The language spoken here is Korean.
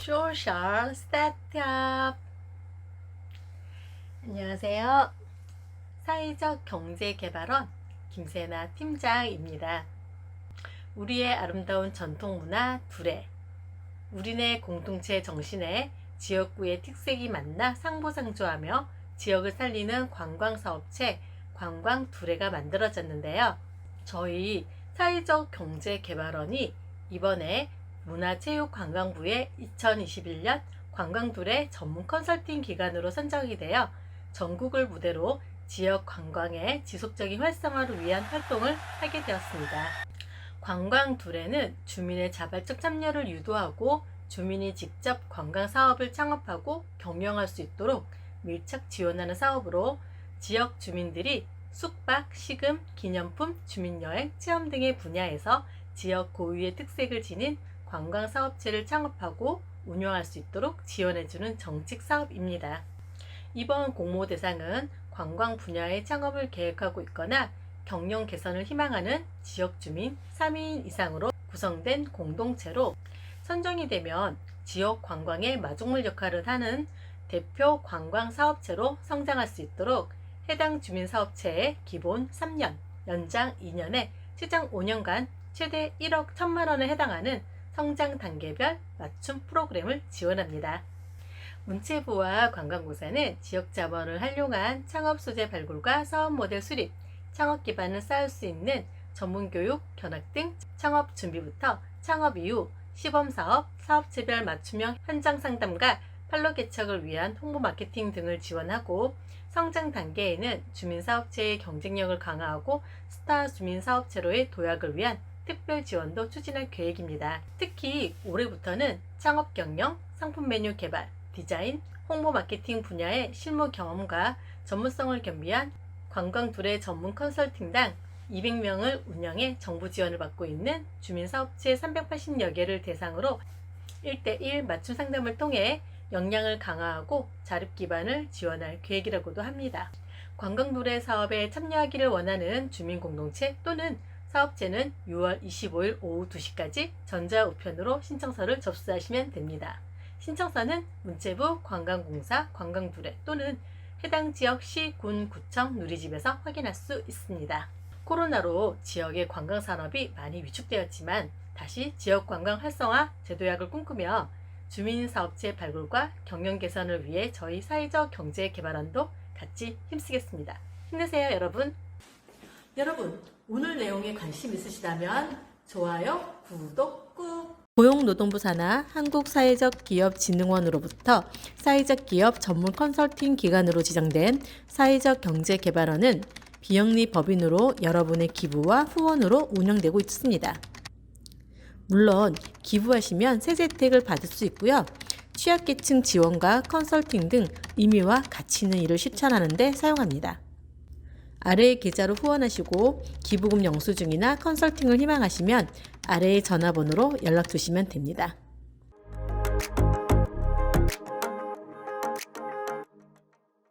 소셜 스타트업 안녕하세요. 사회적 경제개발원 김세나 팀장입니다. 우리의 아름다운 전통문화 둘에 우리네 공동체 정신에 지역구의 특색이 만나 상보상조하며 지역을 살리는 관광사업체 관광 두레가 만들어졌는데요. 저희 사회적 경제개발원이 이번에 문화체육관광부의 2021년 관광둘의 전문 컨설팅 기관으로 선정이 되어 전국을 무대로 지역 관광의 지속적인 활성화를 위한 활동을 하게 되었습니다. 관광둘에는 주민의 자발적 참여를 유도하고 주민이 직접 관광 사업을 창업하고 경영할 수 있도록 밀착 지원하는 사업으로 지역 주민들이 숙박, 식음, 기념품, 주민여행, 체험 등의 분야에서 지역 고유의 특색을 지닌 관광 사업체를 창업하고 운영할 수 있도록 지원해주는 정책 사업입니다. 이번 공모 대상은 관광 분야의 창업을 계획하고 있거나 경영 개선을 희망하는 지역 주민 3인 이상으로 구성된 공동체로 선정이 되면 지역 관광의 마중물 역할을 하는 대표 관광 사업체로 성장할 수 있도록 해당 주민 사업체의 기본 3년, 연장 2년에 최장 5년간 최대 1억 1천만 원에 해당하는 성장 단계별 맞춤 프로그램을 지원합니다. 문체부와 관광부사는 지역 자본을 활용한 창업 소재 발굴과 사업 모델 수립, 창업 기반을 쌓을 수 있는 전문 교육, 견학 등 창업 준비부터 창업 이후 시범 사업, 사업체별 맞춤형 현장 상담과 판로 개척을 위한 홍보 마케팅 등을 지원하고 성장 단계에는 주민사업체의 경쟁력을 강화하고 스타 주민사업체로의 도약을 위한 특별 지원도 추진할 계획입니다. 특히 올해부터는 창업 경영, 상품 메뉴 개발, 디자인, 홍보 마케팅 분야의 실무 경험과 전문성을 겸비한 관광 둘의 전문 컨설팅당 200명을 운영해 정부 지원을 받고 있는 주민사업체 380여 개를 대상으로 1대1 맞춤 상담을 통해 역량을 강화하고 자립 기반을 지원할 계획이라고도 합니다. 관광 노래 사업에 참여하기를 원하는 주민 공동체 또는 사업체는 6월 25일 오후 2시까지 전자우편으로 신청서를 접수하시면 됩니다. 신청서는 문체부 관광공사 관광두레 또는 해당 지역 시, 군, 구청, 누리집에서 확인할 수 있습니다. 코로나로 지역의 관광 산업이 많이 위축되었지만 다시 지역 관광 활성화 제도약을 꿈꾸며 주민 사업체 발굴과 경영 개선을 위해 저희 사회적 경제 개발원도 같이 힘쓰겠습니다. 힘내세요, 여러분. 여러분, 오늘 내용에 관심 있으시다면 좋아요, 구독 꾹. 고용노동부 산하 한국사회적기업진흥원으로부터 사회적 기업 전문 컨설팅 기관으로 지정된 사회적 경제개발원은 비영리 법인으로 여러분의 기부와 후원으로 운영되고 있습니다. 물론 기부하시면 세제 혜택을 받을 수 있고요. 취약계층 지원과 컨설팅 등 의미와 가치 있는 일을 실천하는 데 사용합니다. 아래의 계좌로 후원하시고 기부금 영수증이나 컨설팅을 희망하시면 아래의 전화번호로 연락 주시면 됩니다.